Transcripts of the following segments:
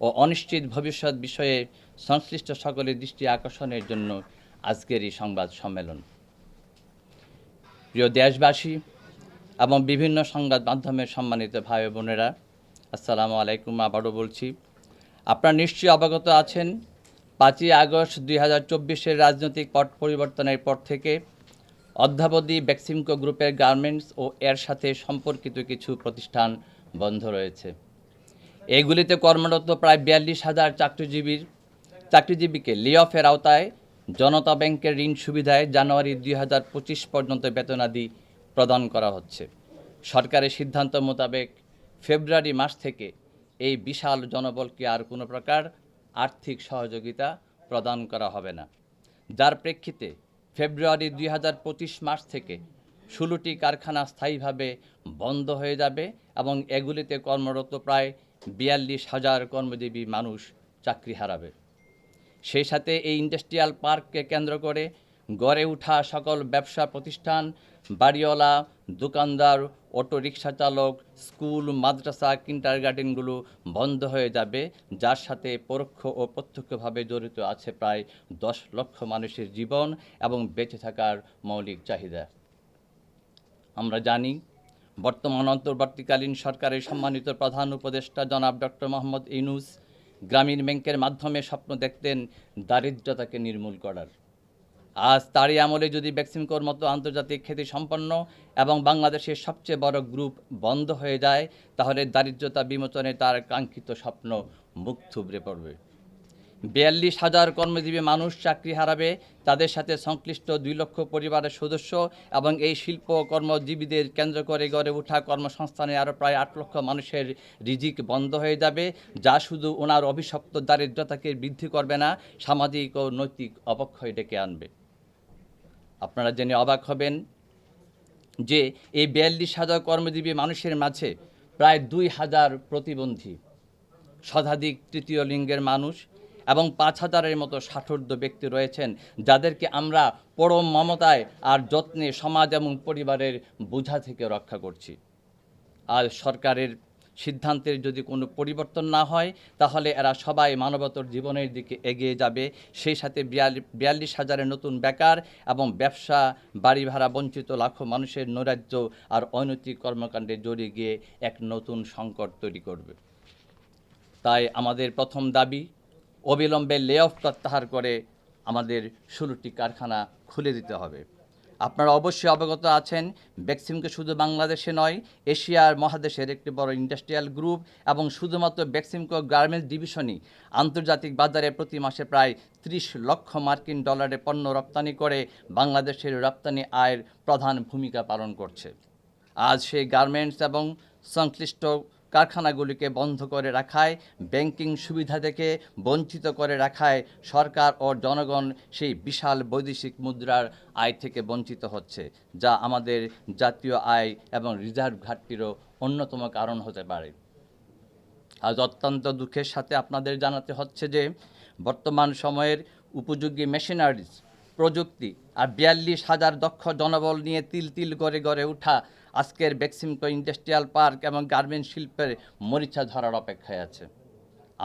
ও অনিশ্চিত ভবিষ্যৎ বিষয়ে সংশ্লিষ্ট সকলের দৃষ্টি আকর্ষণের জন্য আজকের এই সংবাদ সম্মেলন। প্রিয় দেশবাসী এবং বিভিন্ন সংবাদ মাধ্যমের সম্মানিত ভাই বোনেরা, আসসালামু আলাইকুম। আবারও বলছি, আপনারা নিশ্চয়ই অবগত আছেন, পাঁচই আগস্ট দুই হাজার চব্বিশের রাজনৈতিক পট পরিবর্তনের পর থেকে অদ্যাবধি বেক্সিমকো গ্রুপের গার্মেন্টস ও এর সাথে সম্পর্কিত কিছু প্রতিষ্ঠান বন্ধ রয়েছে। এগুলিতে কর্মরত প্রায় বিয়াল্লিশ হাজার চাকরিজীবীর চাকরিজীবীকে লিঅফের আওতায় জনতা ব্যাংকের ঋণ সুবিধায় জানুয়ারি দুই হাজার পঁচিশ পর্যন্ত বেতনাদি প্রদান করা হচ্ছে। সরকারের সিদ্ধান্ত মোতাবেক ফেব্রুয়ারি মাস থেকে এই বিশাল জনবলকে আর কোনো প্রকার আর্থিক সহযোগিতা প্রদান করা হবে না। যার প্রেক্ষিতে ফেব্রুয়ারি দুই হাজার পঁচিশ মাস থেকে ষোলোটি কারখানা স্থায়ীভাবে বন্ধ হয়ে যাবে এবং এগুলিতে কর্মরত প্রায় বিয়াল্লিশ হাজার কর্মজীবী মানুষ চাকরি হারাবে। সেই সাথে এই ইন্ডাস্ট্রিয়াল পার্ককে কেন্দ্র করে গড়ে ওঠা সকল ব্যবসা প্রতিষ্ঠান, বাড়িওয়ালা, দোকানদার, অটো রিক্সা চালক, স্কুল, মাদ্রাসা কিন্টার গার্ডেনগুলো বন্ধ হয়ে যাবে, যার সাথে পরোক্ষ ও প্রত্যক্ষভাবে জড়িত আছে প্রায় দশ লক্ষ মানুষের জীবন এবং বেঁচে থাকার মৌলিক চাহিদা। আমরা জানি বর্তমান অন্তর্বর্তীকালীন সরকারের সম্মানিত প্রধান উপদেষ্টা জনাব ডক্টর মোহাম্মদ ইনুস গ্রামীণ ব্যাংকের মাধ্যমে স্বপ্ন দেখতেন দারিদ্রতাকে নির্মূল করার। আজ তারই আমলে যদি বেক্সিমকোর মতো আন্তর্জাতিক খ্যাতি সম্পন্ন এবং বাংলাদেশের সবচেয়ে বড় গ্রুপ বন্ধ হয়ে যায়, তাহলে দারিদ্রতা বিমোচনে তার কাঙ্ক্ষিত স্বপ্ন মুখ থুবড়ে পড়বে। বিয়াল্লিশ হাজার কর্মজীবী মানুষ চাকরি হারাবে, তাদের সাথে সংশ্লিষ্ট দুই লক্ষ পরিবারের সদস্য এবং এই শিল্প কর্মজীবীদের কেন্দ্র করে গড়ে ওঠা কর্মসংস্থানে আরও প্রায় আট লক্ষ মানুষের রিজিক বন্ধ হয়ে যাবে, যা শুধু ওনার অভিশপ্ত দারিদ্রতাকে বৃদ্ধি করবে না, সামাজিক ও নৈতিক অবক্ষয় ডেকে আনবে। আপনারা জেনে অবাক হবেন যে এই বিয়াল্লিশ হাজার কর্মজীবী মানুষের মাঝে প্রায় দুই হাজার প্রতিবন্ধী, শতাধিক তৃতীয় লিঙ্গের মানুষ এবং পাঁচ হাজারের মতো ষাটোর্ধ ব্যক্তি রয়েছেন যাদেরকে আমরা পরম মমতায় আর যত্নে সমাজ এবং পরিবারের বোঝা থেকে রক্ষা করছি। আর সরকারের সিদ্ধান্তের যদি কোনো পরিবর্তন না হয়, তাহলে এরা সবাই মানবতর জীবনের দিকে এগিয়ে যাবে। সেই সাথে বিয়াল্লিশ হাজারের নতুন বেকার এবং ব্যবসা বাড়ি ভাড়া বঞ্চিত লাখো মানুষের নৈরাজ্য আর অনৈতিক কর্মকাণ্ডে জড়িয়ে গিয়ে এক নতুন সংকট তৈরি করবে। তাই আমাদের প্রথম দাবি অবিলম্বে লে অফ প্রত্যাহার করে আমাদের ষোলোটি কারখানা খুলে দিতে হবে। আপনারা অবশ্যই অবগত আছেন বেক্সিমকে শুধু বাংলাদেশে নয়, এশিয়ার মহাদেশের একটি বড় ইন্ডাস্ট্রিয়াল গ্রুপ এবং শুধুমাত্র বেক্সিমকো গার্মেন্টস ডিভিশনই আন্তর্জাতিক বাজারে প্রতি মাসে প্রায় ত্রিশ লক্ষ মার্কিন ডলারে পণ্য রপ্তানি করে বাংলাদেশের রপ্তানি আয়ের প্রধান ভূমিকা পালন করছে। আজ সেই গার্মেন্টস এবং সংশ্লিষ্ট কারখানাগুলিকে বন্ধ করে রাখায়, ব্যাংকিং সুবিধা থেকে বঞ্চিত করে রাখায় সরকার ও জনগণ সেই বিশাল বৈদেশিক মুদ্রার আয় থেকে বঞ্চিত হচ্ছে, যা আমাদের জাতীয় আয় এবং রিজার্ভ ঘাটতিরও অন্যতম কারণ হতে পারে। আজ অত্যন্ত দুঃখের সাথে আপনাদের জানাতে হচ্ছে যে, বর্তমান সময়ের উপযোগী মেশিনারিজ, প্রযুক্তি আর বিয়াল্লিশ হাজার দক্ষ জনবল নিয়ে তিল তিল করে গড়ে ওঠা আজকের বেক্সিমকো ইন্ডাস্ট্রিয়াল পার্ক এবং গার্মেন্ট শিল্পের মরিচা ধরার অপেক্ষায় আছে।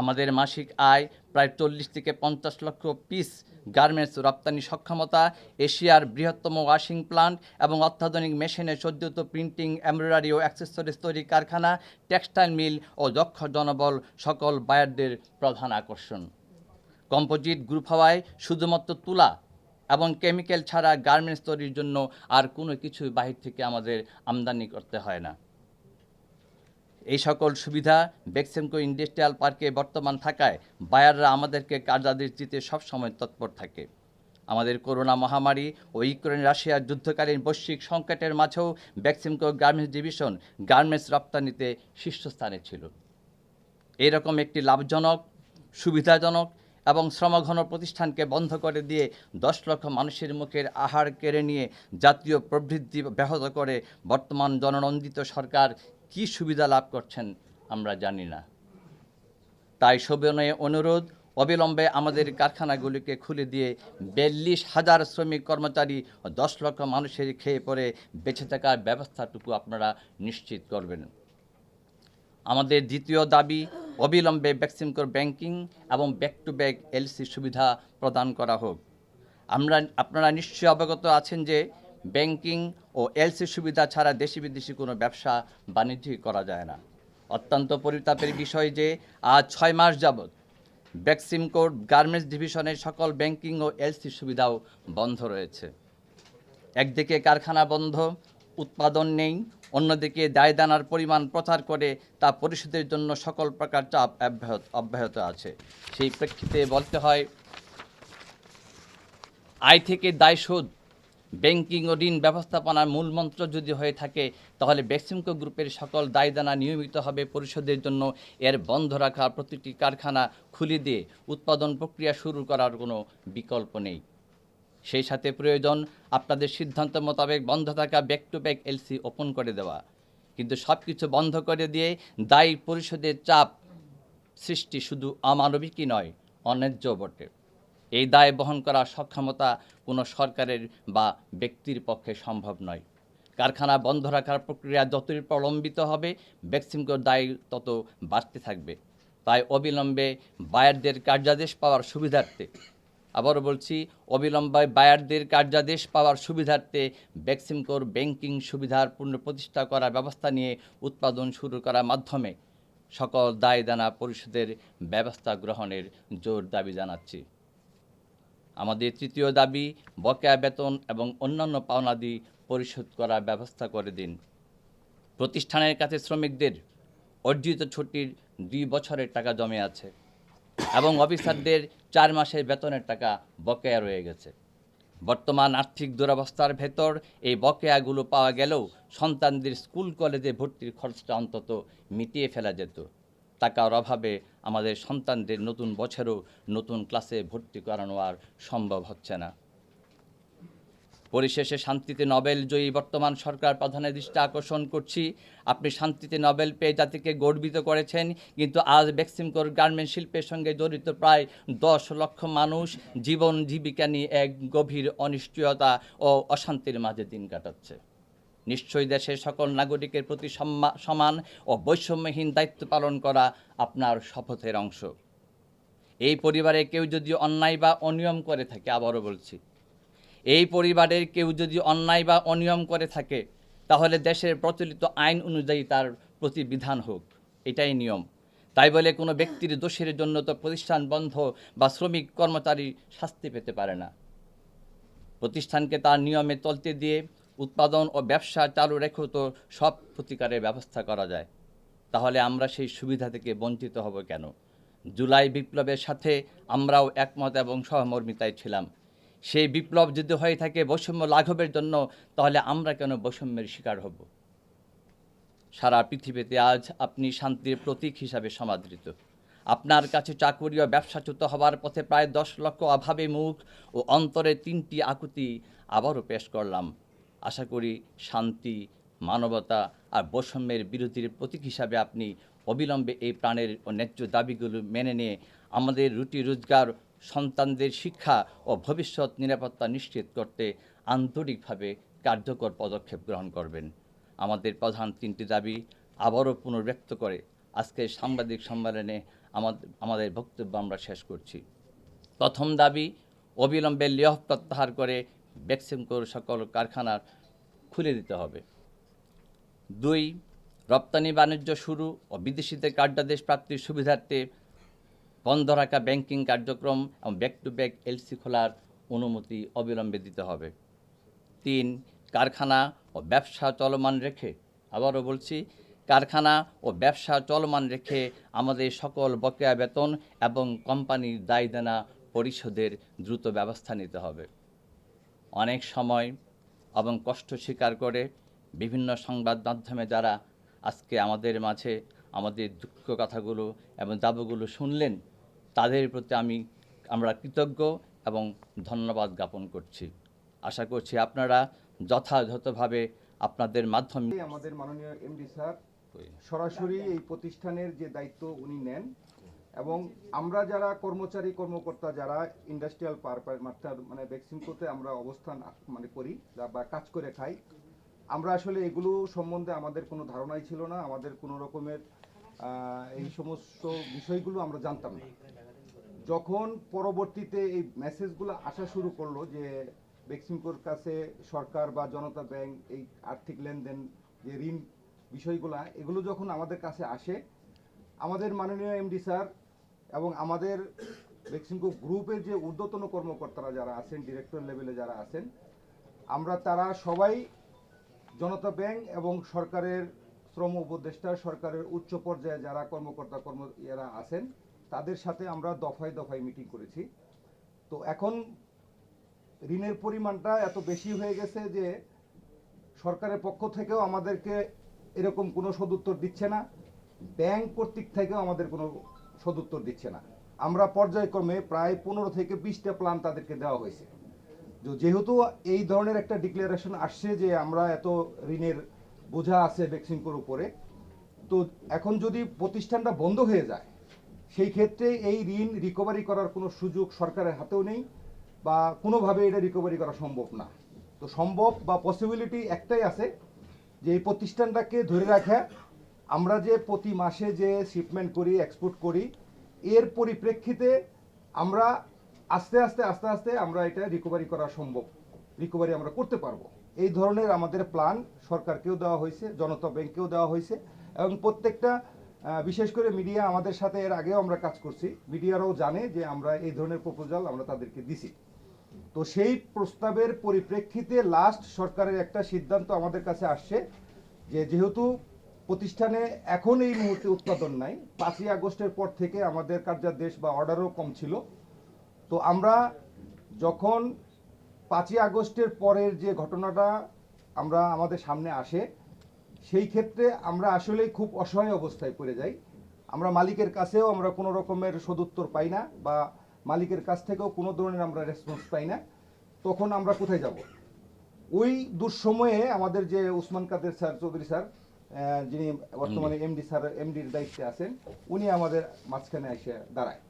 আমাদের মাসিক আয় প্রায় চল্লিশ থেকে পঞ্চাশ লক্ষ পিস গার্মেন্টস রপ্তানি সক্ষমতা, এশিয়ার বৃহত্তম ওয়াশিং প্লান্ট এবং অত্যাধুনিক মেশিনে সজ্জিত প্রিন্টিং, এমব্রয়ডারি ও অ্যাক্সেসরিজ তৈরি কারখানা, টেক্সটাইল মিল ও দক্ষ জনবল সকল বায়ারদের প্রধান আকর্ষণ। কম্পোজিট গ্রুপ হওয়ায় শুধুমাত্র তুলা এবং কেমিক্যাল ছাড়া গার্মেন্টস তৈরির জন্য আর কোনো কিছু বাহির থেকে আমাদের আমদানি করতে হয় না। এই সকল সুবিধা বেক্সেমকো ইন্ডাস্ট্রিয়াল পার্কে বর্তমান থাকায় বায়াররা আমাদেরকে কার্যাদেশ দিতে সবসময় তৎপর থাকে। আমাদের করোনা মহামারী ও ইউক্রেন রাশিয়ার যুদ্ধকালীন বৈশ্বিক সংকটের মাঝেও বেক্সিমকো গার্মেন্টস ডিভিশন গার্মেন্টস রপ্তানিতে শীর্ষস্থানে ছিল। এরকম একটি লাভজনক, সুবিধাজনক এবং শ্রমঘন প্রতিষ্ঠানকে বন্ধ করে দিয়ে দশ লক্ষ মানুষের মুখের আহার কেড়ে নিয়ে জাতীয় প্রবৃদ্ধি ব্যাহত করে বর্তমান জননন্দিত সরকার কি সুবিধা লাভ করছেন আমরা জানি না। তাই সবিনয়ে অনুরোধ, অবিলম্বে আমাদের কারখানাগুলিকে খুলে দিয়ে বিয়াল্লিশ হাজার শ্রমিক কর্মচারী ও দশ লক্ষ মানুষের খেয়ে পরে বেঁচে থাকার ব্যবস্থাটুকু আপনারা নিশ্চিত করবেন। আমাদের দ্বিতীয় দাবি, অবিলম্বে বেক্সিমকোর ব্যাংকিং এবং ব্যাক টু ব্যাক এলসি সুবিধা প্রদান করা হোক। আমরা, আপনারা নিশ্চয়ই অবগত আছেন যে ব্যাংকিং ও এলসি সুবিধা ছাড়া দেশি বিদেশি কোনো ব্যবসা বাণিজ্য করা যায় না। অত্যন্ত পরিতাপের বিষয় যে আজ ছয় মাস যাবৎ বেক্সিমকোর গার্মেন্টস ডিভিশনের সকল ব্যাংকিং ও এলসি সুবিধাও বন্ধ রয়েছে। একদিকে কারখানা বন্ধ, উৎপাদন নেই অন্যদিকে দায়দানার পরিমাণ প্রচার করে তা পরিশোধের জন্য সকল প্রকার চাপ অব্যাহত অব্যাহত আছে। সেই প্রেক্ষিতে বলতে হয়, আয় থেকে দায় শোধ। ব্যাংকিং ও ঋণ ব্যবস্থাপনার মূল মন্ত্র যদি হয়ে থাকে, তাহলে বেক্সিমকো গ্রুপের সকল দায়দানা নিয়মিতভাবে পরিশোধের জন্য। এর বন্ধ রাখা প্রতিটি কারখানা খুলে দিয়ে উৎপাদন প্রক্রিয়া শুরু করার কোনো বিকল্প নেই। সেই সাথে প্রয়োজন আপনাদের সিদ্ধান্ত মোতাবেক বন্ধ থাকা back to back LC open করে দেওয়া। কিন্তু সব কিছু বন্ধ করে দিয়ে দায়ী পরিশোধের চাপ সৃষ্টি শুধু অমানবিকই নয়, অন্যায্য বটে। এই দায় বহন করার সক্ষমতা কোনো সরকারের বা ব্যক্তির পক্ষে সম্ভব নয়। কারখানা বন্ধ রাখার প্রক্রিয়া যতই প্রলম্বিত হবে বেক্সিমকোর দায় তত বাড়তে থাকবে। তাই অবিলম্বে বায়ারদের কার্যাদেশ পাওয়ার সুবিধার্থে আবারও বলছি, অবিলম্বে বায়ারদের কার্যাদেশ পাওয়ার সুবিধার্থে বেক্সিমকোর ব্যাংকিং সুবিধার পুনঃপ্রতিষ্ঠা করার ব্যবস্থা নিয়ে উৎপাদন শুরু করার মাধ্যমে সকল দায় দানা পরিশোধের ব্যবস্থা গ্রহণের জোর দাবি জানাচ্ছি। আমাদের তৃতীয় দাবি, বকেয়া বেতন এবং অন্যান্য পাওনাদি পরিশোধ করার ব্যবস্থা করে দিন। প্রতিষ্ঠানের কাছে শ্রমিকদের অর্জিত ছুটির দুই বছরের টাকা জমে আছে। এবং অফিসারদের চার মাসের বেতনের টাকা বকেয়া রয়ে গেছে। বর্তমান আর্থিক দুরবস্থার ভেতর এই বকেয়াগুলো পাওয়া গেলেও সন্তানদের স্কুল কলেজে ভর্তির খরচটা অন্তত মিটিয়ে ফেলা যেত। টাকার অভাবে আমাদের সন্তানদের নতুন বছরও নতুন ক্লাসে ভর্তি করানো আর সম্ভব হচ্ছে না। পরিশেষে শান্তিতে নোবেল জয়ী বর্তমান সরকার প্রধানের দৃষ্টি আকর্ষণ করছি। আপনি শান্তিতে নোবেল পেয়ে জাতিকে গর্বিত করেছেন, কিন্তু আজ বেক্সিমকোর গার্মেন্ট শিল্পের সঙ্গে জড়িত প্রায় দশ লক্ষ মানুষ জীবন জীবিকা নিয়ে এক গভীর অনিশ্চয়তা ও অশান্তির মাঝে দিন কাটাচ্ছে। নিশ্চয়ই দেশের সকল নাগরিকের প্রতি সমান ও বৈষম্যহীন দায়িত্ব পালন করা আপনার শপথের অংশ। এই পরিবারে কেউ যদি অন্যায় বা অনিয়ম করে থাকে, আবারও বলছি এই পরিবারের কেউ যদি অন্যায় বা অনিয়ম করে থাকে, তাহলে দেশের প্রচলিত আইন অনুযায়ী তার প্রতি বিধান হোক। এটাই নিয়ম। তাই বলে কোনো ব্যক্তির দোষের জন্য তো প্রতিষ্ঠান বন্ধ বা শ্রমিক কর্মচারী শাস্তি পেতে পারে না। প্রতিষ্ঠানকে তার নিয়মে চলতে দিয়ে উৎপাদন ও ব্যবসা চালু রেখেও তো সব প্রতিকারের ব্যবস্থা করা যায়। তাহলে আমরা সেই সুবিধা থেকে বঞ্চিত হব কেন? জুলাই বিপ্লবের সাথে আমরাও একমত এবং সহমর্মিতায় ছিলাম। সেই বিপ্লব যদি হয়ে থাকে বৈষম্য লাঘবের জন্য, তাহলে আমরা কেন বৈষম্যের শিকার হব? সারা পৃথিবীতে আজ আপনি শান্তির প্রতীক হিসাবে সমাদৃত। আপনার কাছে চাকুরি ও ব্যবসাচ্যুত হবার পথে প্রায় দশ লক্ষ অভাবে মুখ ও অন্তরে তিনটি আকুতি আবারও পেশ করলাম। আশা করি শান্তি, মানবতা আর বৈষম্যের বিরোধীর প্রতীক হিসাবে আপনি অবিলম্বে এই প্রাণের ও ন্যায্য দাবিগুলো মেনে নিয়ে আমাদের রুটি রোজগার সন্তানদের শিক্ষা ও ভবিষ্যৎ নিরাপত্তা নিশ্চিত করতে আন্তরিকভাবে কার্যকর পদক্ষেপ গ্রহণ করবেন। আমাদের প্রধান তিনটি দাবি আবারও পুনর্ব্যক্ত করে আজকের সাংবাদিক সম্মেলনে আমাদের আমাদের বক্তব্য আমরা শেষ করছি। প্রথম দাবি, অবিলম্বে লেহ প্রত্যাহার করে বেক্সিমকোর সকল কারখানার খুলে দিতে হবে। দুই, রপ্তানি বাণিজ্য শুরু ও বিদেশিদের কার্যাদেশ প্রাপ্তির সুবিধার্থে বন্ধ রাখা ব্যাংকিং কার্যক্রম এবং ব্যাক টু ব্যাক এলসি খোলার অনুমতি অবিলম্বে দিতে হবে। তিন, কারখানা ও ব্যবসা চলমান রেখে, আবারও বলছি, কারখানা ও ব্যবসা চলমান রেখে আমাদের সকল বকেয়া বেতন এবং কোম্পানির দায়দেনা পরিশোধের দ্রুত ব্যবস্থা নিতে হবে। অনেক সময় এবং কষ্ট স্বীকার করে বিভিন্ন সংবাদ মাধ্যমে যারা আজকে আমাদের মাঝে আমাদের দুঃখ কথাগুলো এবং দাবগুলো শুনলেন তাদের প্রতি আমি, আমরা কৃতজ্ঞ এবং ধন্যবাদ জ্ঞাপন করছি। আশা করছি আপনারা যথাযথভাবে আপনাদের মাধ্যমে আমাদের মাননীয় এমডি স্যার সরাসরি এই প্রতিষ্ঠানের যে দায়িত্ব উনি নেন এবং আমরা যারা কর্মচারী, কর্মকর্তা যারা ইন্ডাস্ট্রিয়াল পার্ক মানে ভ্যাকসিনকোতে আমরা অবস্থান মানে করি বা কাজ করে খাই, আমরা আসলে এগুলো সম্বন্ধে আমাদের কোনো ধারণাই ছিল না। আমাদের কোনো রকমের এই সমস্ত বিষয়গুলো আমরা জানতাম না। যখন পরবর্তীতে এই মেসেজগুলো আসা শুরু করল যে বেক্সিমকোর কাছে সরকার বা জনতা ব্যাংক এই আর্থিক লেনদেন, যে ঋণ বিষয়গুলা, এগুলো যখন আমাদের কাছে আসে, আমাদের মাননীয় এমডি স্যার এবং আমাদের বেক্সিমকো গ্রুপের যে ঊর্ধ্বতন কর্মকর্তারা যারা আছেন ডিরেক্টর লেভেলে যারা আছেন, আমরা তারা সবাই জনতা ব্যাংক এবং সরকারের শ্রম উপদেষ্টা, সরকারের উচ্চ পর্যায়ে যারা কর্মকর্তা, কর্ম, এরা আছেন তাদের সাথে আমরা দফায় দফায় মিটিং করেছি। তো এখন ঋণের পরিমাণটা এত বেশি হয়ে গেছে যে সরকারের পক্ষ থেকেও আমাদেরকে এরকম কোনো সদুত্তর দিচ্ছে না। ব্যাংক কর্তৃক থেকেও আমাদের কোনো সদুত্তর দিচ্ছে না। আমরা পর্যায়ক্রমে প্রায় পনেরো থেকে বিশটা প্ল্যান তাদেরকে দেওয়া হয়েছে। যেহেতু এই ধরনের একটা ডিক্লারেশন আসছে যে আমরা এত ঋণের বোঝা আছে বেক্সিমকোর উপরে, তো এখন যদি প্রতিষ্ঠানটা বন্ধ হয়ে যায় সেই ক্ষেত্রে এই ঋণ রিকভারি করার কোনো সুযোগ সরকারের হাতেও নেই বা কোনোভাবে এটা রিকভারি করা সম্ভব না। তো সম্ভব বা পসিবিলিটি একটাই আছে যে এই প্রতিষ্ঠানটাকে ধরে রাখা, আমরা যে প্রতি মাসে যে শিপমেন্ট করি এক্সপোর্ট করি, এর পরিপ্রেক্ষিতে আমরা আস্তে আস্তে আস্তে আস্তে আমরা এটা রিকভারি করা সম্ভব রিকভারি আমরা করতে পারব। এই ধরনের আমাদের প্ল্যান সরকারকেও দেওয়া হয়েছে, জনতা ব্যাংককেও দেওয়া হয়েছে এবং প্রত্যেকটা বিশেষ করে মিডিয়া আমাদের সাথে এর আগেও আমরা কাজ করছি। মিডিয়ারাও জানে যে আমরা এই ধরনের প্রপোজাল আমরা তাদেরকে দিছি। তো সেই প্রস্তাবের পরিপ্রেক্ষিতে লাস্ট সরকারের একটা সিদ্ধান্ত আমাদের কাছে আসছে যে যেহেতু প্রতিষ্ঠানে এখন এই মুহূর্তে উৎপাদন নাই, পাঁচই আগস্টের পর থেকে আমাদের কার্যাদেশ বা অর্ডারও কম ছিল। তো আমরা যখন পাঁচই আগস্টের পরের যে ঘটনাটা আমরা আমাদের সামনে আসে সেই ক্ষেত্রে আমরা আসলেই খুব অসহায় অবস্থায় পড়ে যাই। আমরা মালিকের কাছেও আমরা কোনো রকমের সদুত্তর পাই না বা মালিকের কাছ থেকেও কোনো ধরনের আমরা রেসপন্স পাই না। তখন আমরা কোথায় যাব? ওই দুঃসময়ে আমাদের যে উসমান কাদের স্যার চৌধুরী স্যার যিনি বর্তমানে এমডি। স্যার এমডির দায়িত্বে আছেন উনি আমাদের মাঝখানে এসে দাঁড়ায়।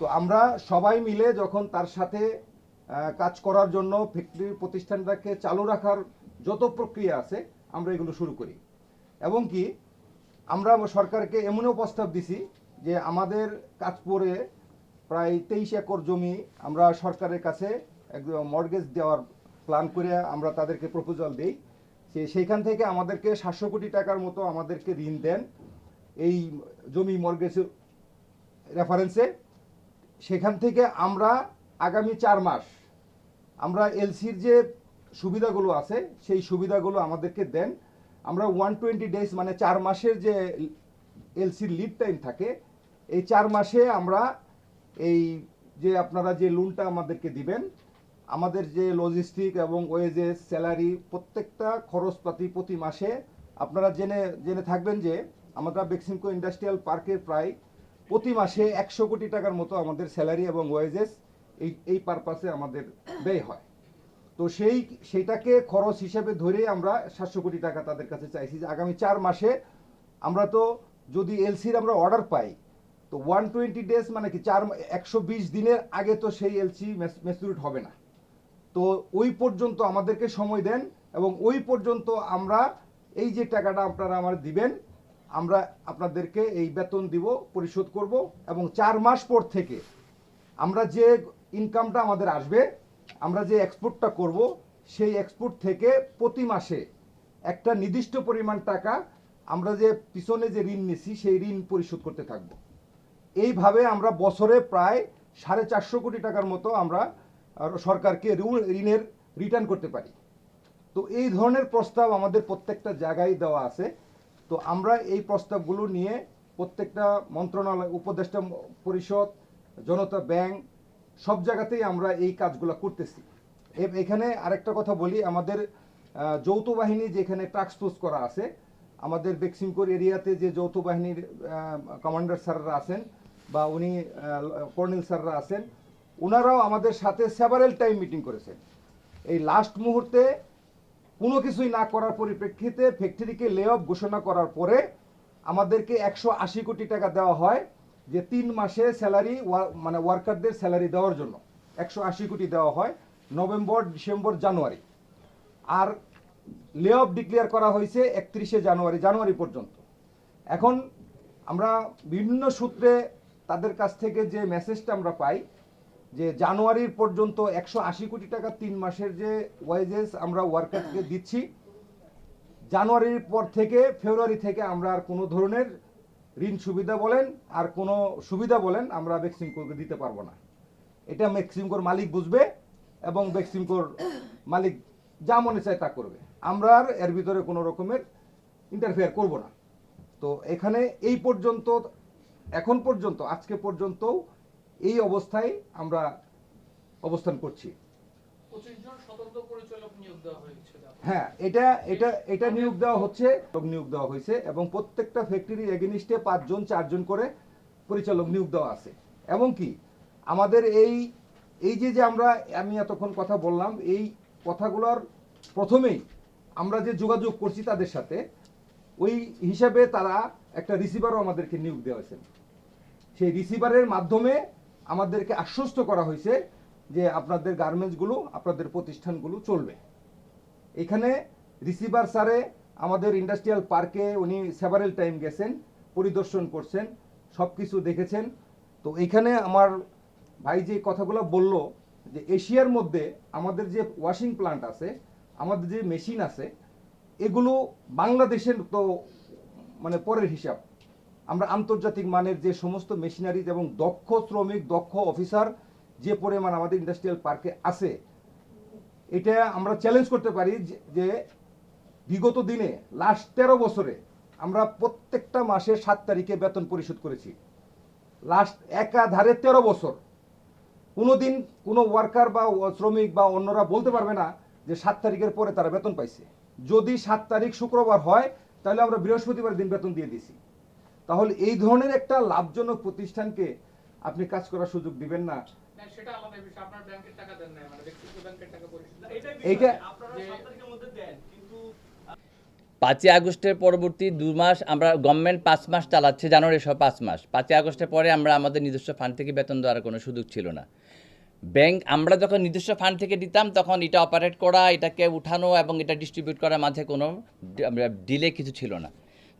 তো আমরা সবাই মিলে যখন তার সাথে কাজ করার জন্য ফ্যাক্টরি প্রতিষ্ঠানটাকে চালু রাখার যত প্রক্রিয়া আছে আমরা এগুলো শুরু করি। এবং কি, আমরা সরকারকে এমনও প্রস্তাব দিছি যে আমাদের কাজপুরে প্রায় তেইশ একর জমি আমরা সরকারের কাছে একদম মর্গেজ দেওয়ার প্ল্যান করে আমরা তাদেরকে প্রপোজাল দিই। সে সেইখান থেকে আমাদেরকে সাতশো কোটি টাকার মতো আমাদেরকে ঋণ দেন এই জমি মর্গেজ রেফারেন্সে সেখান থেকে আমরা আগামী চার মাস আমরা এলসির যে সুবিধাগুলো আছে, সেই সুবিধাগুলো আমাদেরকে দেন। আমরা ওয়ান টোয়েন্টি ডেজ মানে চার মাসের যে এলসির লিড টাইম থাকে, এই চার মাসে আমরা এই যে আপনারা যে লোনটা আমাদেরকে দিবেন, আমাদের যে লজিস্টিক এবং ওয়েজেস স্যালারি প্রত্যেকটা খরচপাতি প্রতি মাসে আপনারা জেনে জেনে থাকবেন যে আমরা বেক্সিমকো ইন্ডাস্ট্রিয়াল পার্কের প্রায় প্রতি মাসে একশো কোটি টাকার মতো আমাদের স্যালারি এবং ওয়েজেস এই এই পারপাসে আমাদের ব্যয় হয়। তো সেই, সেইটাকে খরচ হিসেবে ধরে আমরা সাতশো কোটি টাকা তাদের কাছে চাইছি যে আগামী চার মাসে আমরা তো যদি এলসির আমরা অর্ডার পাই, তো ওয়ান টোয়েন্টি ডেজ মানে কি চার একশো বিশ দিনের আগে তো সেই এলসি ম্যাচুরিট হবে না। তো ওই পর্যন্ত আমাদেরকে সময় দেন এবং ওই পর্যন্ত আমরা এই যে টাকাটা আপনারা আমার দিবেন, আমরা আপনাদেরকে এই বেতন দিব, পরিশোধ করব এবং চার মাস পর থেকে আমরা যে ইনকামটা আমাদের আসবে আমরা যে এক্সপোর্টটা করব, সেই এক্সপোর্ট থেকে প্রতি মাসে একটা নির্দিষ্ট পরিমাণ টাকা আমরা যে পিছনে যে ঋণ নিছি, সেই ঋণ পরিশোধ করতে থাকব। এইভাবে আমরা বছরে প্রায় সাড়ে চারশো কোটি টাকার মতো আমরা সরকারকে ঋণ- ঋণের রিটার্ন করতে পারি। তো এই ধরনের প্রস্তাব আমাদের প্রত্যেকটা জায়গায় দেওয়া আছে। তো আমরা এই প্রস্তাবগুলো নিয়ে প্রত্যেকটা মন্ত্রণালয়, উপদেষ্টা পরিষদ, জনতা ব্যাংক সব জায়গাতেই আমরা এই কাজগুলো করতেছি। এখানে আরেকটা কথা বলি, আমাদের যৌথ বাহিনী যেখানে টাস্কফোর্স করা আছে, আমাদের বেক্সিমকোর এরিয়াতে যে যৌথ বাহিনীর কমান্ডার স্যাররা আছেন বা উনি কর্নেল স্যাররা আছেন ওনারাও আমাদের সাথে সেভারেল টাইম মিটিং করেছেন। এই লাস্ট মুহূর্তে কোনো কিছুই না করার পরিপ্রেক্ষিতে ফ্যাক্টরিকে লে অফ ঘোষণা করার পরে আমাদেরকে একশো আশি কোটি টাকা দেওয়া হয়। যে তিন মাসে স্যালারি মানে ওয়ার্কারদের স্যালারি দেওয়ার জন্য। একশো আশি কোটি দেওয়া হয় নভেম্বর, ডিসেম্বর, জানুয়ারি। আর লে অফ ডিক্লেয়ার করা হয়েছে একত্রিশে জানুয়ারি জানুয়ারি পর্যন্ত। এখন আমরা বিভিন্ন সূত্রে তাদের কাছ থেকে যে মেসেজটা আমরা পাই, যে জানুয়ারির পর্যন্ত একশো আশি কোটি টাকা তিন মাসের যে ওয়েজেস আমরা ওয়ার্কারকে দিচ্ছি, জানুয়ারির পর থেকে ফেব্রুয়ারি থেকে আমরা আর কোনো ধরনের ঋণ সুবিধা বলেন আর কোনো সুবিধা বলেন, আমরা বেক্সিমকোকে দিতে পারব না। এটা মেক্সিমকোর মালিক বুঝবে এবং বেক্সিমকোর মালিক যা মনে চায় তা করবে। আমরা আর এর ভিতরে কোনো রকমের ইন্টারফেয়ার করব না। তো এখানে এই পর্যন্ত, এখন পর্যন্ত, আজকে পর্যন্ত এই অবস্থায় আমরা অবস্থান করছি। হ্যাঁ এটা এটা এটা নিয়োগ দেওয়া হচ্ছে নিয়োগ দেওয়া হয়েছে এবং প্রত্যেকটা ফ্যাক্টরির এগেনিস্টে পাঁচজন চারজন করে পরিচালক নিয়োগ দেওয়া আছে। এবং কি আমাদের এই এই যে যে আমরা আমি এতক্ষণ কথা বললাম এই কথাগুলোর প্রথমেই আমরা যে যোগাযোগ করছি তাদের সাথে ওই হিসাবে তারা একটা রিসিভারও আমাদেরকে নিয়োগ দেওয়া হয়েছে। সেই রিসিভারের মাধ্যমে আমাদেরকে আশ্বস্ত করা হয়েছে যে আপনাদের গার্মেন্টসগুলো আপনাদের প্রতিষ্ঠানগুলো চলবে। এখানে রিসিভার স্যারে আমাদের ইন্ডাস্ট্রিয়াল পার্কে উনি সেভারেল টাইম গেছেন, পরিদর্শন করছেন সব কিছু দেখেছেন। তো এখানে আমার ভাই যে কথাগুলো বলল, যে এশিয়ার মধ্যে আমাদের যে ওয়াশিং প্লান্ট আছে, আমাদের যে মেশিন আছে, এগুলো বাংলাদেশের তো মানে পরের হিসাব। আমরা আন্তর্জাতিক মানের যে সমস্ত মেশিনারিজ এবং দক্ষ শ্রমিক, দক্ষ অফিসার যে পরিমাণ আমাদের ইন্ডাস্ট্রিয়াল পার্কে আছে, এটা আমরা চ্যালেঞ্জ করতে পারি যে- বিগত দিনে লাস্ট তেরো বছরে আমরা প্রত্যেকটা মাসে সাত তারিখে বেতন পরিশোধ করেছি। লাস্ট একাধারে তেরো বছর। কোনোদিন কোনো ওয়ার্কার বা শ্রমিক বা অন্যরা বলতে পারবে না যে সাত তারিখের পরে তারা বেতন পাইছে। যদি সাত তারিখ শুক্রবার হয়, তাহলে আমরা বৃহস্পতিবার দিন বেতন দিয়ে দিছি তাহলে এই ধরনের একটা লাভজনক প্রতিষ্ঠানকে আপনি কাজ করার সুযোগ দিবেন না। না সেটা আলাদা বিষয়। আপনার ব্যাংকের টাকা দেন না মানে পাঁচই আগস্টের পরবর্তী দু মাস আমরা গভর্নমেন্ট পাঁচ মাস চালাচ্ছে জানুয়ারি সব পাঁচ মাস। পাঁচই আগস্টের পরে আমরা আমাদের নিজস্ব ফান্ড থেকে বেতন দেওয়ার কোনো সুযোগ ছিল না। ব্যাংক আমরা যখন নিজস্ব ফান্ড থেকে দিতাম তখন এটা অপারেট করা এটাকে উঠানো এবং এটা ডিস্ট্রিবিউট করার মাঝে কোনো ডিলে কিছু ছিল না।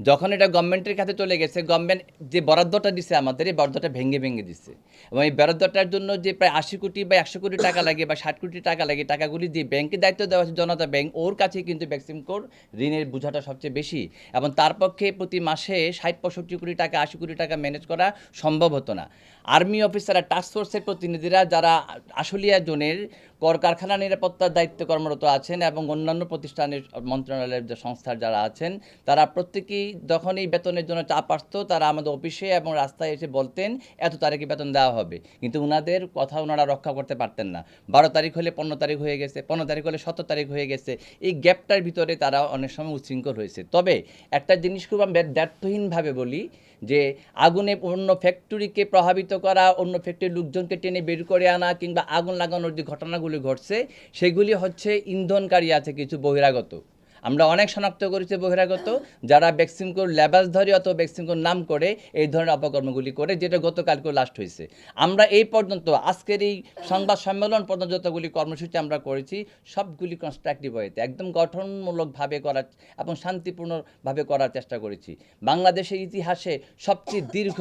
যখন এটা গভর্নমেন্টের কাছে চলে গেছে, গভর্নমেন্ট যে বরাদ্দটা দিছে আমাদের, এই বরাদ্দটা ভেঙে ভেঙে দিচ্ছে এবং এই বরাদ্দটার জন্য যে প্রায় আশি কোটি বা একশো কোটি টাকা লাগে বা ষাট কোটি টাকা লাগে, টাকাগুলি যে ব্যাংকে দায়িত্ব দেওয়া হচ্ছে জনতা ব্যাংক, ওর কাছে কিন্তু কোর ঋণের বোঝাটা সবচেয়ে বেশি। এবং তার পক্ষে প্রতি মাসে ষাট পঁয়ষট্টি কোটি টাকা, আশি কোটি টাকা ম্যানেজ করা সম্ভব হতো না। আর্মি অফিসাররা টাস্ক ফোর্সের প্রতিনিধিরা যারা আশুলিয়া জোনের কর কারখানা নিরাপত্তার দায়িত্বে কর্মরত আছেন এবং অন্যান্য প্রতিষ্ঠানের মন্ত্রণালয়ের যে সংস্থার যারা আছেন, তারা প্রত্যেকেই যখনই বেতনের জন্য চাপ আসতো, তারা আমাদের অফিসে এবং রাস্তায় এসে বলতেন, এত তারিখে বেতন দেওয়া হবে। কিন্তু ওনাদের কথা ওনারা রক্ষা করতে পারতেন না। বারো তারিখ হলে পনেরো তারিখ হয়ে গেছে, পনেরো তারিখ হলে সতেরো তারিখ হয়ে গেছে। এই গ্যাপটার ভিতরে তারা অনেক সময় উচ্ছৃঙ্খল হয়েছে। তবে একটা জিনিস খুব আমি দ্ব্যর্থহীনভাবে বলি যে আগুনে অন্য ফ্যাক্টরিকে প্রভাবিত করা, অন্য ফ্যাক্টরির লোকজনকে টেনে বের করে আনা কিংবা আগুন লাগানোর যে ঘটনাগুলি ঘটছে, সেগুলি হচ্ছে ইন্ধনকারী আছে কিছু বহিরাগত। আমরা অনেক শনাক্ত করেছি বহিরাগত যারা ভ্যাকসিনকোর লেবাস ধরে অথবা ভ্যাকসিনকোর নাম করে এই ধরনের অপকর্মগুলি করে যেটা গতকালকেও লাস্ট হয়েছে। আমরা এই পর্যন্ত আজকের এই সংবাদ সম্মেলন পর্যন্ত যতগুলি কর্মসূচি আমরা করেছি সবগুলি কনস্ট্রাকটিভ হয়েছে। একদম গঠনমূলকভাবে করার এবং শান্তিপূর্ণভাবে করার চেষ্টা করেছি। বাংলাদেশের ইতিহাসে সবচেয়ে দীর্ঘ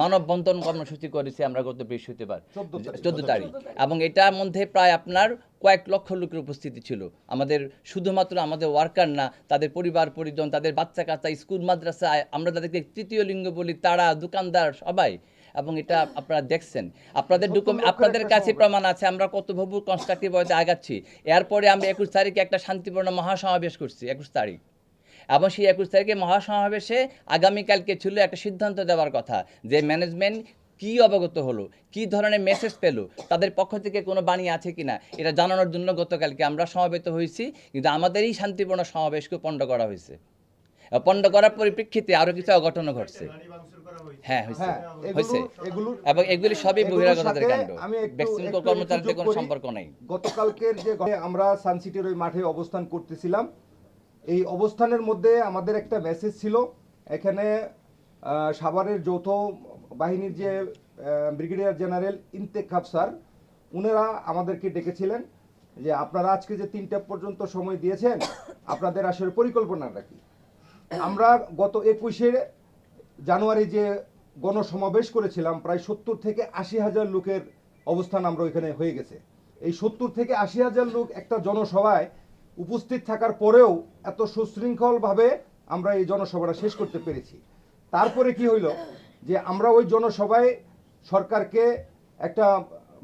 মানববন্ধন কর্মসূচি করেছি আমরা গত বৃহস্পতিবার 14 চোদ্দ তারিখ। এবং এটার মধ্যে প্রায় আপনার কয়েক লক্ষ লোকের উপস্থিতি ছিল। আমাদের শুধুমাত্র আমাদের ওয়ার্কার না তাদের পরিবার পরিজন তাদের বাচ্চা কাচ্চা স্কুল মাদ্রাসায় আমরা তাদেরকে তৃতীয় লিঙ্গ বলি তারা দোকানদার সবাই। এবং এটা আপনারা দেখছেন। আপনাদের ডকুমেন্ট আপনাদের কাছে প্রমাণ আছে আমরা কত ভবু কনস্ট্রাকটিভ হয়তো আগাচ্ছি। এরপরে আমরা একুশ তারিখে একটা শান্তিপূর্ণ মহাসমাবেশ করছি একুশ তারিখ। এবং সেই একুশ তারিখে মহাসমাবেশে আগামীকালকে ছিল একটা সিদ্ধান্ত দেওয়ার কথা যে ম্যানেজমেন্ট কি অবগত হলো? কি ধরনের মেসেজ পেল? তাদের পক্ষ থেকে কোনো বাণী আছে কিনা? এটা জানানোর জন্য গতকালকে আমরা সমবেত হয়েছি কিন্তু আমাদের এই শান্তিপূর্ণ সমাবেশকে পণ্ড করা হয়েছে। পণ্ড করার পরিপ্রেক্ষিতে আরও কিছু অঘটনও ঘটছে। হ্যাঁ হয়েছে। হ্যাঁ হয়েছে। এগুলো এগুলো এবং এগুলি সবই বহিরাগতদের কাণ্ড। ভ্যাকসিন কর্মচারীদের কোনো সম্পর্ক নেই। গতকালকের যে আমরা সানসিটির ওই মাঠে অবস্থান করতেছিলাম। এই অবস্থানের মধ্যে আমাদের একটা মেসেজ ছিল এখানে সাভারের যৌথ বাহিনীর যে ব্রিগেডিয়ার জেনারেল ইন্তেখাব স্যার, উনারা আমাদেরকে ডেকেছিলেন যে আপনারা আজকে যে তিনটা পর্যন্ত সময় দিয়েছেন, আপনাদের আসলে পরিকল্পনাটা কি? আমরা গত একুশে জানুয়ারি যে গণসমাবেশ করেছিলাম, প্রায় সত্তর থেকে আশি হাজার লোকের অবস্থান আমরা ওইখানে হয়ে গেছে। এই সত্তর থেকে আশি হাজার লোক একটা জনসভায় উপস্থিত থাকার পরেও এত সুশৃঙ্খলভাবে আমরা এই জনসভাটা শেষ করতে পেরেছি। তারপরে কি হইল? যে আমরা ওই জনসভায় সরকারকে একটা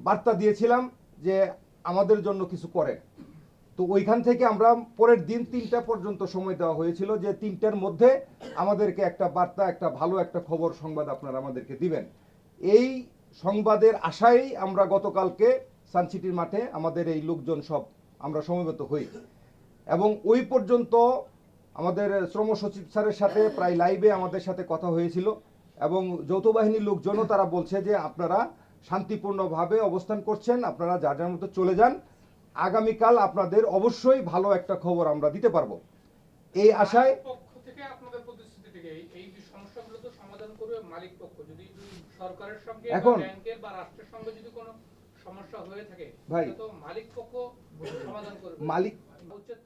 বার্তা দিয়েছিলাম যে আমাদের জন্য কিছু করেন। তো ওইখান থেকে আমরা পরের দিন তিনটা পর্যন্ত সময় দেওয়া হয়েছিল যে তিনটার মধ্যে আমাদেরকে একটা বার্তা, একটা ভালো একটা খবর সংবাদ আপনারা আমাদেরকে দিবেন। এই সংবাদের আশায় আমরা গতকালকে সানসিটির মাঠে আমাদের এই লোকজন সব আমরা সমবেত হই। এবং ওই পর্যন্ত আমাদের শ্রম সচিব স্যারের সাথে প্রায় লাইভে আমাদের সাথে কথা হয়েছিল। এবং যৌথ বাহিনীর লোকজনও তারা বলছে যে আপনারা শান্তিপূর্ণভাবে অবস্থান করছেন আপনারা যার যার মতো চলে যান। আগামীকাল আপনাদের অবশ্যই ভালো একটা খবর আমরা দিতে পারব। এই আশায় এখন- সমস্যা হয়ে থাকে ভাই। মালিক পক্ষ সমাধান করবে। মালিক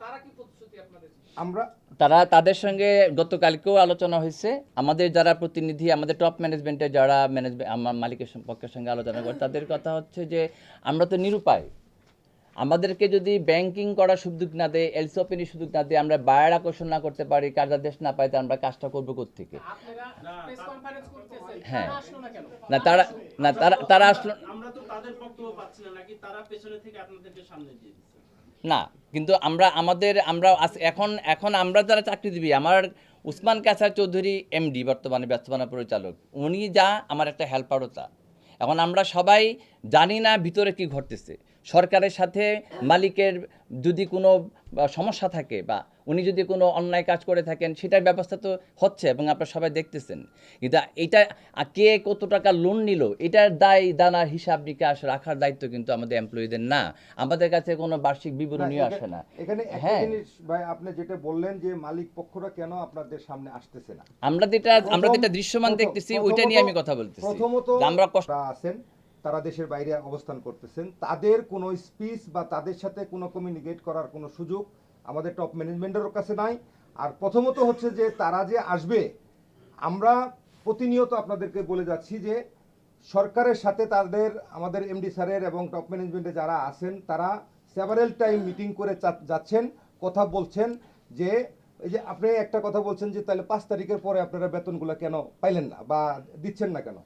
তারা কি প্রতিশ্রুতি আপনাদের আমরা তারা তাদের সঙ্গে গতকালকেও আলোচনা হয়েছে। আমাদের যারা প্রতিনিধি আমাদের টপ ম্যানেজমেন্টের যারা ম্যানেজমেন্ট আমার মালিকের পক্ষের সঙ্গে আলোচনা করে তাদের কথা হচ্ছে যে আমরা তো নিরুপায়। আমাদেরকে যদি ব্যাংকিং করার সুযোগ না দেয় এলসি ওপেনের সুযোগ না দেয় আমরা বায়ার আকর্ষণ না করতে পারি কার্যাদেশ না পাই তো আমরা কাজটা করব কোথেকে আপনারা প্রেস কনফারেন্স করতেছেন হ্যাঁ। তারা না তারা না তারা তারা আসলো আমরা তো তাদের বক্তব্য পাচ্ছি না নাকি তারা পেছনে থেকে আপনাদেরকে সামনে দিয়ে দিচ্ছে? না কিন্তু আমরা আমাদের আমরা এখন এখন আমরা যারা চাকরি দিবি আমার উসমান কাসার চৌধুরী এমডি বর্তমানে ব্যস্তমানা পরিচালক উনি যা আমার একটা হেল্পারও তা। এখন আমরা সবাই জানি না ভিতরে কি ঘটতেছে। সরকারের সাথে মালিকের যদি কোনো সমস্যা থাকে বা উনি যদি কোনো অন্যায় কাজ করে থাকেন সেটার ব্যবস্থা তো হচ্ছে এবং আপনারা সবাই দেখতেছেন। কিন্তু এটা কে কত টাকা লোন নিল এটার দায় দানার হিসাব নিকাশ রাখার দায়িত্ব কিন্তু আমাদের এমপ্লয়ীদের না। আমাদের কাছে কোনো বার্ষিক বিবরণীও আসে না। এখানে হ্যাঁ। ভাই আপনি যেটা বললেন যে মালিক পক্ষরা কেন আপনাদের সামনে আসতেছে না? আমরা যেটা আমরা যেটা দৃশ্যমান দেখতেছি ওইটা নিয়ে আমি কথা বলতেছি। প্রথমত আমরা কষ্ট আছেন। তারা দেশের বাইরে অবস্থান করতেছেন। তাদের কোনো স্পিচ বা তাদের সাথে কোনো কমিউনিকেট করার কোনো সুযোগ আমাদের টপ ম্যানেজমেন্টের কাছে নাই। আর প্রথমত হচ্ছে যে তারা যে আসবে, আমরা প্রতিনিয়ত আপনাদেরকে বলে যাচ্ছি যে সরকারের সাথে তাদের, আমাদের এমডি স্যারের এবং টপ ম্যানেজমেন্টে যারা আছেন, তারা সেভারেল টাইম মিটিং করে যাচ্ছেন, কথা বলছেন যে, এই যে আপনি একটা কথা বলছেন যে তাহলে পাঁচ তারিখের পরে আপনারা বেতনগুলো কেন পাইলেন না বা দিচ্ছেন না কেন?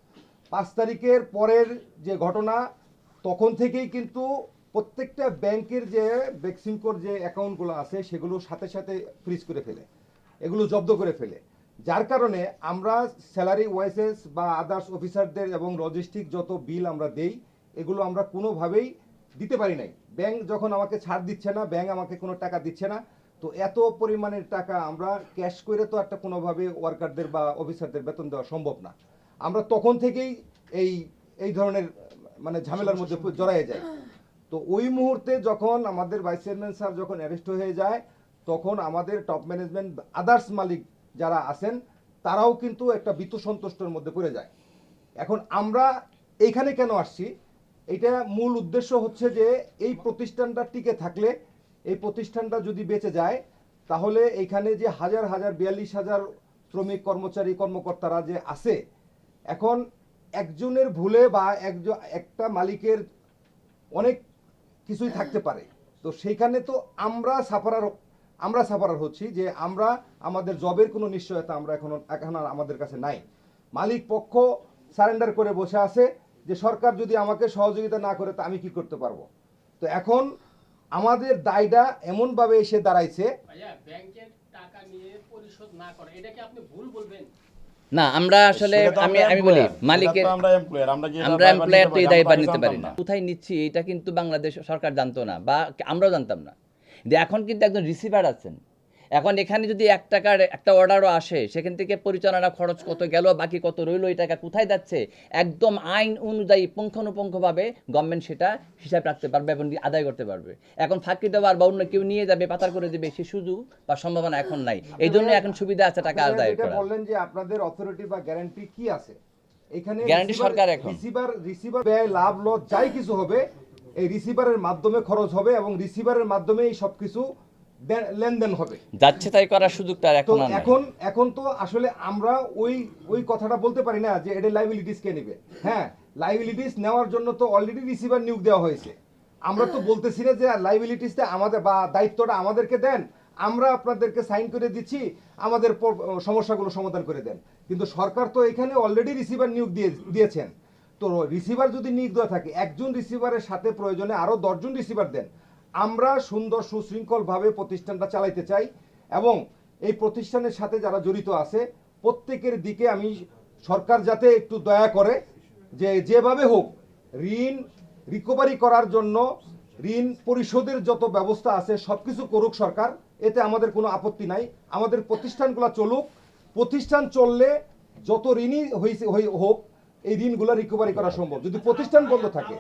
পাঁচ তারিখের পরের যে ঘটনা, তখন থেকেই কিন্তু প্রত্যেকটা ব্যাংকের যে বেক্সিমকোর যে অ্যাকাউন্টগুলো আছে, সেগুলো সাথে সাথে ফ্রিজ করে ফেলে। এগুলো জব্দ করে ফেলে। যার কারণে আমরা স্যালারি ওয়াইসেস বা আদার্স অফিসারদের এবং লজিস্টিক যত বিল আমরা দেই, এগুলো আমরা কোনোভাবেই দিতে পারি নাই। ব্যাংক যখন আমাকে ছাড় দিচ্ছে না, ব্যাংক আমাকে কোনো টাকা দিচ্ছে না, তো এত পরিমাণের টাকা আমরা ক্যাশ করে তো একটা কোনোভাবে ওয়ার্কারদের বা অফিসারদের বেতন দেওয়া সম্ভব না। আমরা তখন থেকেই এই এই ধরনের মানে ঝামেলার মধ্যে জড়ায়ে যাই। তো ওই মুহূর্তে যখন আমাদের ভাইস চেয়ারম্যান স্যার যখন অ্যারেস্ট হয়ে যায় তখন আমাদের টপ ম্যানেজমেন্ট আদার্স মালিক যারা আছেন তারাও কিন্তু একটা বিত্ত সন্তুষ্টের মধ্যে পড়ে যায়। এখন আমরা এইখানে কেন আসছি? এটা মূল উদ্দেশ্য হচ্ছে যে এই প্রতিষ্ঠানটা টিকে থাকলে এই প্রতিষ্ঠানটা যদি বেঁচে যায় তাহলে এইখানে যে হাজার হাজার বিয়াল্লিশ হাজার শ্রমিক কর্মচারী কর্মকর্তারা যে আছে এখন একজনের ভুলে বা একজন একটা মালিকের অনেক কিছুই থাকতে পারে। তো সেইখানে তো আমরা সাফারার আমরা সাফারার হচ্ছি যে আমরা আমাদের জবের কোনো নিশ্চয়তা আমরা এখন এখন আমাদের কাছে নাই। মালিক পক্ষ সারেন্ডার করে বসে আছে যে সরকার যদি আমাকে সহযোগিতা না করে তা আমি কি করতে পারব? তো এখন আমাদের দায়টা এমনভাবে এসে দাঁড়াইছে ব্যাংকের টাকা নিয়ে পরিশোধ না করে আপনি ভুল বলবেন? না আমরা আসলে আমি আমি বলি মালিকের আমরা এমপ্লয়ার আমরা কি আমরা এমপ্লয়ার তো নিতে এই পারি? দায়ভার নিতে পারি না। কোথায় নিচ্ছি এটা কিন্তু বাংলাদেশ সরকার জানতো না বা আমরাও জানতাম না। এখন কিন্তু একজন রিসিভার আছেন। এখন এখানে যদি এক টাকার একটা অর্ডারও আসে সেখান থেকে পরিচালনা খরচ কত গেল বাকি কত রইল এই টাকা কোথায় যাচ্ছে? একদম আইন অনুযায়ী পুঙ্খানুপুঙ্খভাবে গভর্নমেন্ট সেটা হিসাব রাখতে পারবে এবং আদায় করতে পারবে। এখন ফাঁকি দেওয়ার বা অন্য কেউ নিয়ে যাবে পাতার করে দেবে সে সুযোগ বা সম্ভাবনা এখন নাই। এই জন্য এখন সুবিধা আছে টাকা আদায় করা বললেন যে আপনাদের অথরিটি বা গ্যারান্টি কি আছে? এখানে Guarantee সরকার এখন। রিসিভার রিসিভার ব্যয় লাভ লস যাই কিছু হবে এই রিসিভারের মাধ্যমে খরচ হবে এবং রিসিভারের মাধ্যমে এই সবকিছু লেনদেন হবে। যাচ্ছে তাই করার সুযোগ তার তো এখন এখন এখন তো আসলে আমরা ওই ওই কথাটা বলতে পারি না যে এটা লাইবিলিটিস কে নেবে। হ্যাঁ লাইবিলিটিস নেওয়ার জন্য তো অলরেডি রিসিভার নিয়োগ দেওয়া হয়েছে। আমরা তো বলতেছি না যে লাইবিলিটিসটা আমাদের বা দায়িত্বটা আমাদেরকে দেন। আমরা আপনাদেরকে সাইন করে দিচ্ছি আমাদের সমস্যাগুলো সমাধান করে দেন। কিন্তু সরকার তো এখানে অলরেডি রিসিভার নিয়োগ দিয়ে দিয়েছেন। তো রিসিভার যদি নিয়োগ দেওয়া থাকে একজন রিসিভারের সাথে প্রয়োজনে আরও দশজন রিসিভার দেন। আমরা সুন্দর সুশৃঙ্খলভাবে প্রতিষ্ঠানটা চালাইতে চাই এবং এই প্রতিষ্ঠানের সাথে যারা জড়িত আছে, প্রত্যেকের দিকে আমি সরকার যাতে একটু দয়া করে যে যেভাবে হোক ঋণ রিকভারি করার জন্য ঋণ পরিশোধের যত ব্যবস্থা আছে সব কিছু করুক সরকার, এতে আমাদের কোনো আপত্তি নাই। আমাদের প্রতিষ্ঠানগুলো চলুক। প্রতিষ্ঠান চললে যত ঋণই হয়েছে হোক, এই ঋণগুলো রিকভারি করা সম্ভব। যদি প্রতিষ্ঠান বন্ধ থাকে।